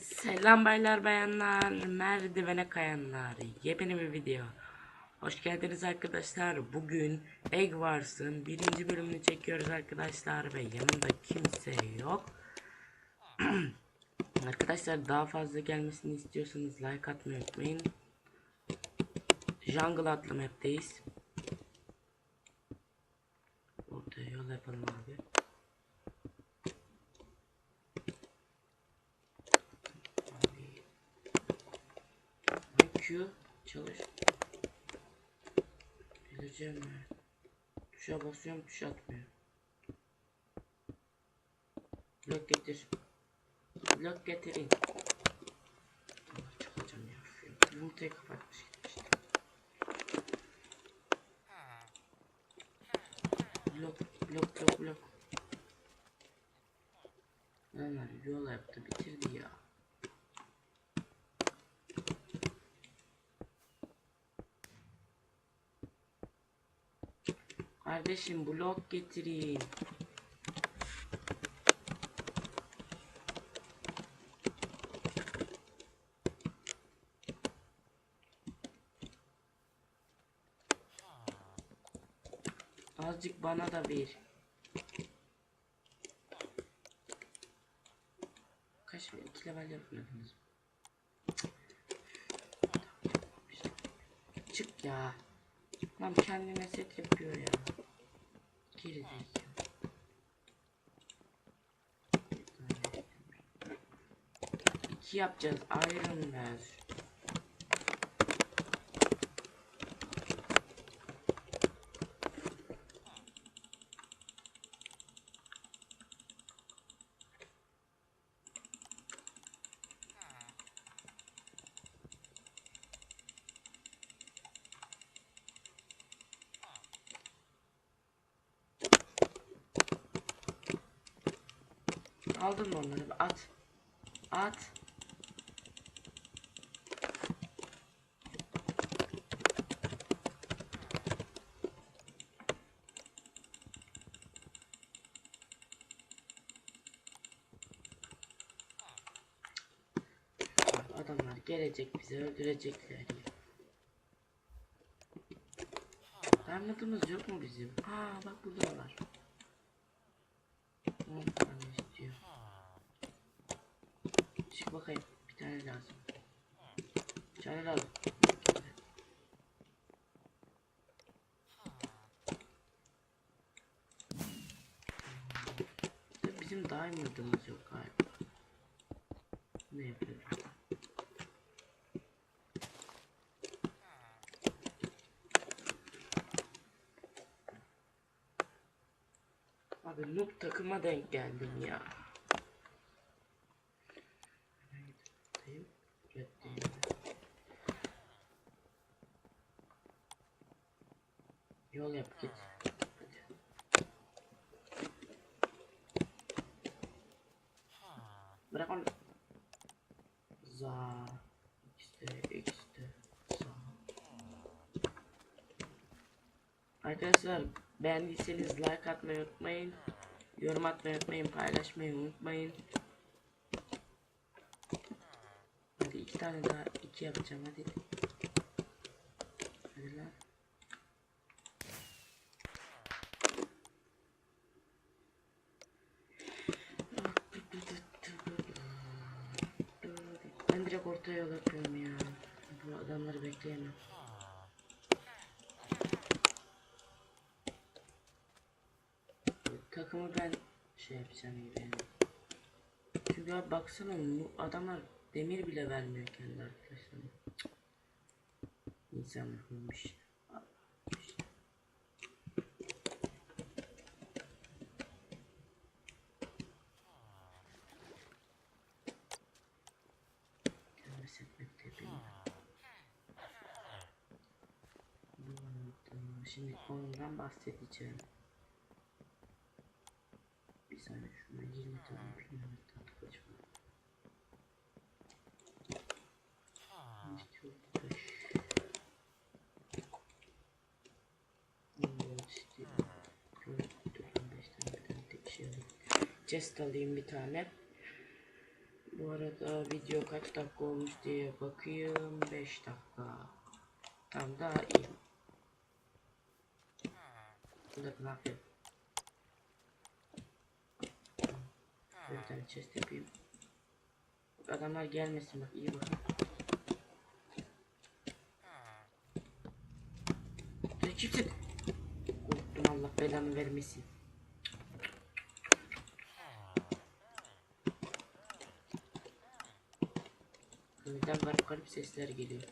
Selam baylar bayanlar, merdivene kayanlar, yepyeni bir video. Hoş geldiniz arkadaşlar. Bugün Egg Wars'ın birinci bölümünü çekiyoruz arkadaşlar ve yanımda kimse yok. arkadaşlar daha fazla gelmesini istiyorsanız like atmayı unutmayın. Jungle adlı map'teyiz. Ortaya yol yapalım abi. Q çalış. Geleceğim ya. Tuşa basıyorum tuş atmıyor. Blok getir. Blok getirin. Allah çıkacağım ya. Yumurtayı kapatmış gitmişti. Blok blok blok blok. Onlar yol yaptı bitirdi ya. Kardeşim blok getireyim. Azıcık bana da ver. Kaç iki level yapmıyordunuz? Çık ya. Lan kendine set yapıyor ya. Gerizekalı. İki yapacağız. Iron ver. Aldın mı onları? At. At. Adamlar gelecek bizi öldürecekler. Diamond'ımız yok mu bizim? Aa bak burada var. 10 tane istiyor. Çık bakayım. Bir tane lazım. Bir tane lazım. Bizim diamond'ımız yok galiba. Ne yapıyoruz? Abi noob takıma denk geldim ya. Reddeyim. Reddeyim. Yol yap git. Hadi. Bırak. Za. X'te X'te. Za. Arkadaşlar beğendiyseniz like atmayı unutmayın. Yorum atmayı unutmayın. Paylaşmayı unutmayın. Hadi iki tane daha iki yapacağım. Hadi lan. Ben direkt ortaya yol yapıyorum ya. Bu adamları bekleyemem. Takımı ben şey yapacağım gibi yani. Çünkü abi baksana bu adamlar demir bile vermiyor kendi arkadaşlarına. Cık. İnsanlar olmuş. Şimdi konumdan bahsedeceğim. Bir saniye şuna 20 tane pirinç tatlıcı var. chest alayım bir tane. Bu arada video kaç dakika olmuş diye bakayım. 5 dakika. Tam daha iyi bir tane chest yapayım. Adamlar gelmesin bak iyi bakın. Kimsin? Korktum Allah belanı vermesin. Köyden garip garip sesler geliyor.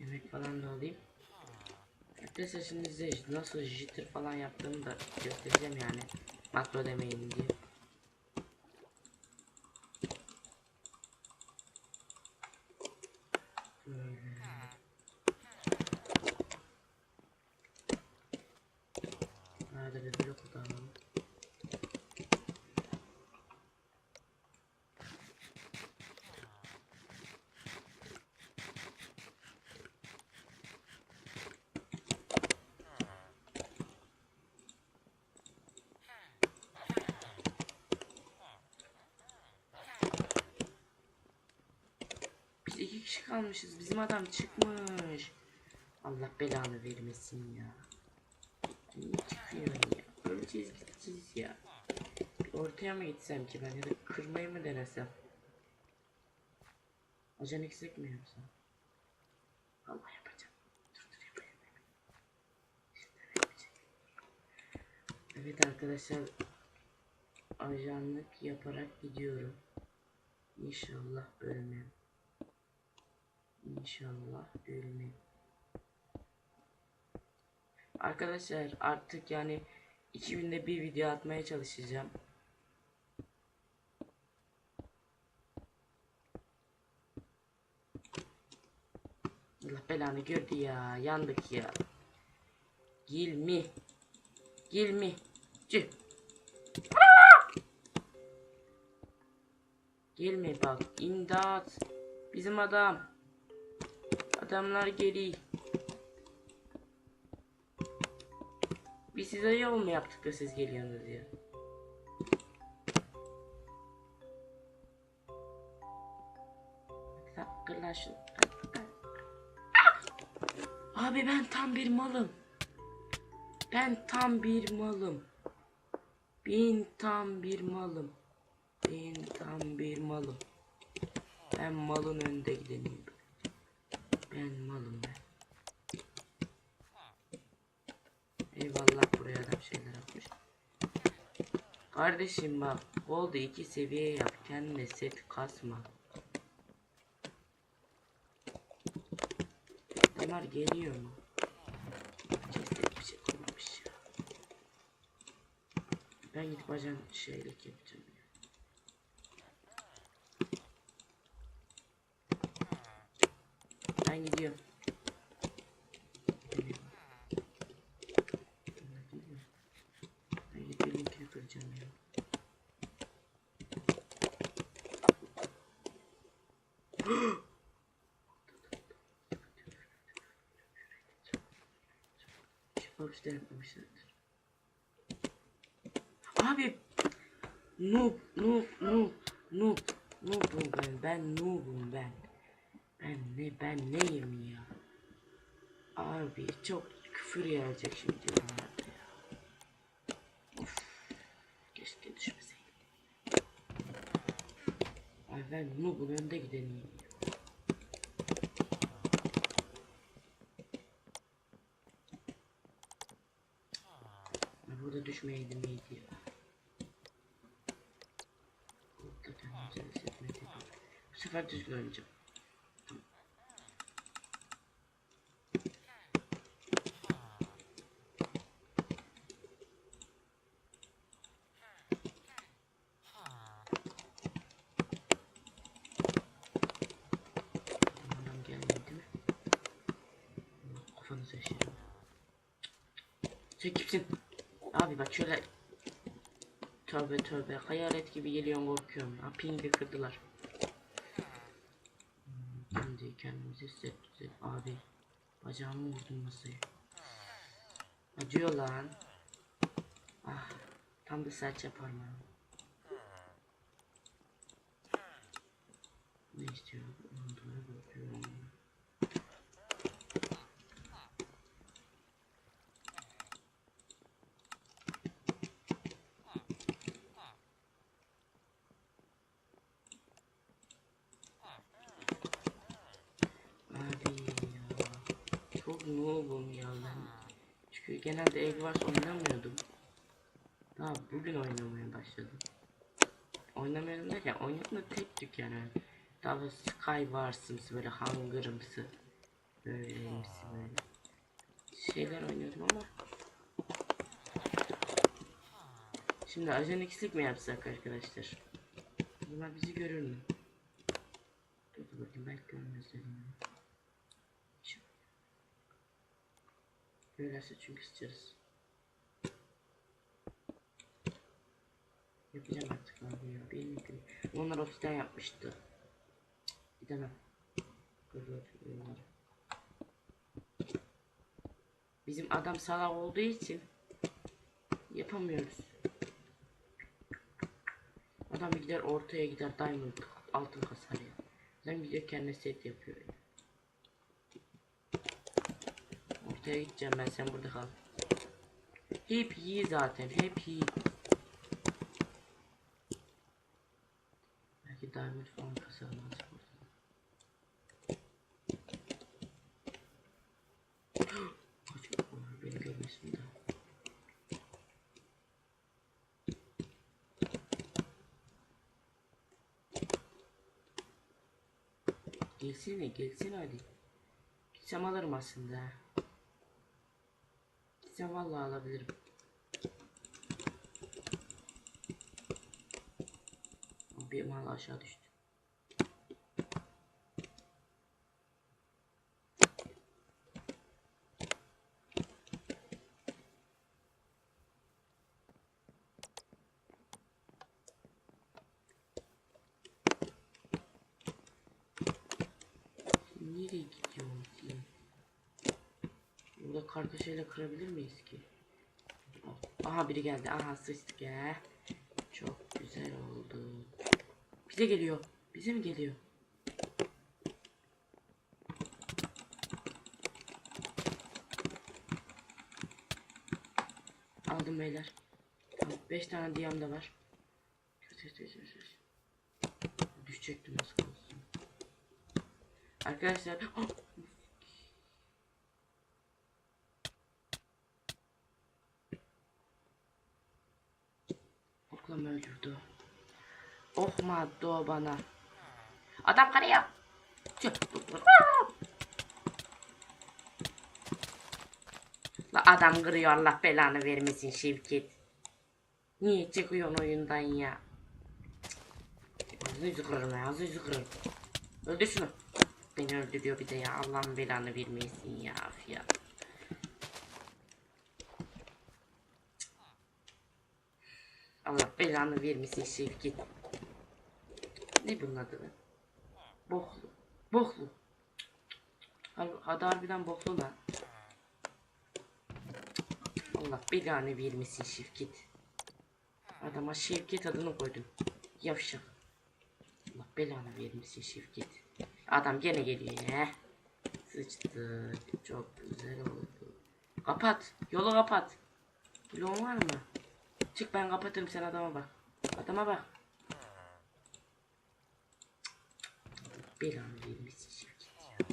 Yemek falan da alayım. Arkadaşlar nasıl jitter falan yaptığımı da göstereceğim yani. Makro demeyin diye. Arada bir blok da Biz iki kişi kalmışız. Bizim adam çıkmış. Allah belanı vermesin ya. Niye çıkıyorsun ya? Öleceğiz gideceğiz ya. Ortaya mı gitsem ki ben ya da kırmayı mı denesem? Ajan eksik mi yapsam? Allah yapacağım. Dur dur yapayım. Evet arkadaşlar. Ajanlık yaparak gidiyorum. İnşallah ölmem. İnşallah ölmem. Arkadaşlar artık yani 2000'de bir video atmaya çalışacağım. Allah belanı gördü ya. Yandık ya. Gilmi. Gilmi. Cih. Gelme bak. İmdat. Bizim adam. Adamlar geri. Biz size yol mu yaptık da siz geliyorsunuz ya? Lan, Kır lan şunu. Ah! Abi ben tam bir malım. Ben tam bir malım. Ben tam bir malım. Ben tam bir malım. Ben malın önde gideniyim. Ben malım ben. Eyvallah buraya da bir şeyler atmış. Kardeşim bak Gold'u iki seviye yap kendine set kasma. Bunlar geliyor mu? Şey. Ben gidip ajan şeylik yapacağım Ben gidiyorum. Şıpamışta yapmamışlardır. Abi noob noob noob noob noobum ben ben noobum ben. Ben ne ben neyim ya? Abi çok küfür yiyecek şimdi oralarda ya. Of, keşke düşmeseydim. Ay ben noob'un önde gideniyim. Ya Burada düşmeydim iyiydi ya. Burada hissetmedi. Bu sefer düzgün oynayacağım. Adam gelmedi mi? Allah Kafanı seçerim. Sen kimsin? Abi bak şöyle Tövbe tövbe hayalet gibi geliyor korkuyorum. Ha pingi kırdılar. Şimdi kendimizi hissettik. Abi bacağımı vurdum masaya. Acıyor lan. Ah tam da saç yaparım abi. Ne istiyor? Onlara bakıyorum. Abi ya. Çok noobum ya ben. Çünkü genelde Eggwars oynamıyordum. Daha bugün oynamaya başladım. Oynamıyorum derken oynadım da tek tük yani. Daha böyle Skywars'ımsı böyle Hunger'ımsı. Böyleyimsi böyle. Şeyler oynuyordum ama. Şimdi ajan iksik mi yapsak arkadaşlar? Bunlar bizi görür mü? Dur bakayım belki görmezler yine. Şu- Görürlerse çünkü sıçarız. Yapacağım artık abi ya. Benim. Onlar ofisten yapmıştı. Gidemem. Bizim adam salak olduğu için yapamıyoruz. Adam gider ortaya gider diamond altın kasar ya. Adam gidiyor kendine set yapıyor. ya. Ortaya gideceğim ben sen burada kal. Hep iyi zaten hep iyi. Belki diamond falan daha. Gelsene gelsene hadi. Gitsem alırım aslında. Gitsem vallahi alabilirim. Bir mal aşağı düştü. Kardeşiyle kırabilir miyiz ki? Aha biri geldi. Aha sıçtık ya. Çok güzel oldu. Bize geliyor. Bize mi geliyor? Aldım beyler. Tamam, 5 tane diyam da var. Düşecektim az kalsın. Arkadaşlar Ah! Mı öldürdü? Ok mu attı bana? Adam. Tüh. La adam kırıyor Allah belanı vermesin Şevket. Niye çıkıyorsun oyundan ya? Ağzını yüzü kırarım ya ağzını yüzü kırarım. Öldür şunu. Beni öldürüyor bir de ya Allah'ın belanı vermesin ya. Af ya. Allah belanı vermesin Şevket. Ne bunun adı lan? Boklu. Boklu. Hadi harbiden boklu lan. Allah belanı vermesin Şevket. Adama Şevket adını koydum. Yavşak. Allah belanı vermesin Şevket. Adam gene geliyor ya. Sıçtı. Çok güzel oldu. Kapat. Yolu kapat. Bloğun var mı? Çık ben kapatırım sen adama bak. Adama bak. Belanı ya.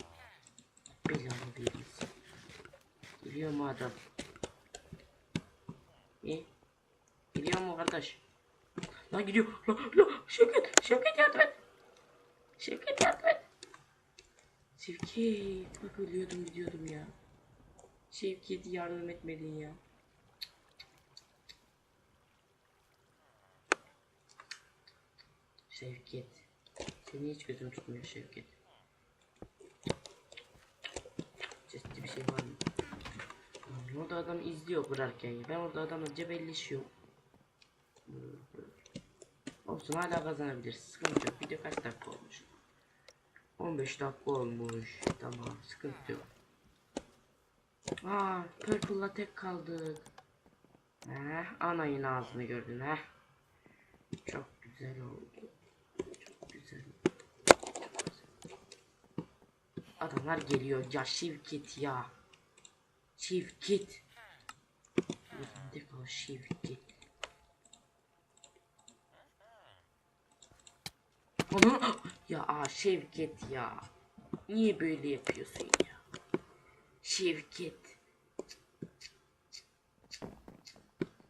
Belanı vermesin. Geliyor mu adam? İyi. Geliyor mu kardeş? Lan gidiyor. Lan, lan. Şevket. Şevket yardım et. Şevket yardım et. Şevket. Bak ölüyordum gidiyordum ya. Şevket yardım etmedin ya. Şevket. Seni hiç gözüm tutmuyor Şevket. Sesli bir şey var mı? Tamam Orada adam izliyor kurarken. Ben orada adamla cebelleşiyorum. Olsun hala kazanabiliriz. Sıkıntı yok. Video kaç dakika olmuş? 15 dakika olmuş. Tamam sıkıntı yok. Aa, Purple'la tek kaldık. Heh, anayın ağzını gördün heh. Çok güzel oldu. Çok güzel. Çok güzel. Adamlar geliyor ya Şevket ya. Şevket. Yerinde kal Şevket. Ana ya Şevket ya. Niye böyle yapıyorsun ya? Şevket.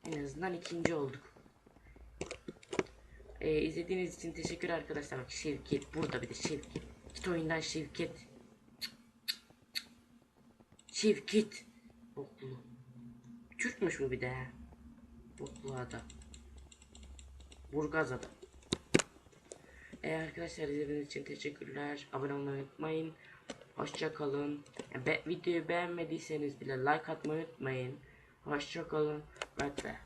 En azından ikinci olduk. Ee, izlediğiniz için teşekkür arkadaşlar. Bak Şevket burada bir de Şevket. Git oyundan Şevket. Şevket. Boklu. Türkmüş bu bir de. Boklu adam. Burgaz adam. Ee, arkadaşlar izlediğiniz için teşekkürler. Abone olmayı unutmayın. Hoşça kalın. Be videoyu beğenmediyseniz bile like atmayı unutmayın. Hoşça kalın. Bye bye.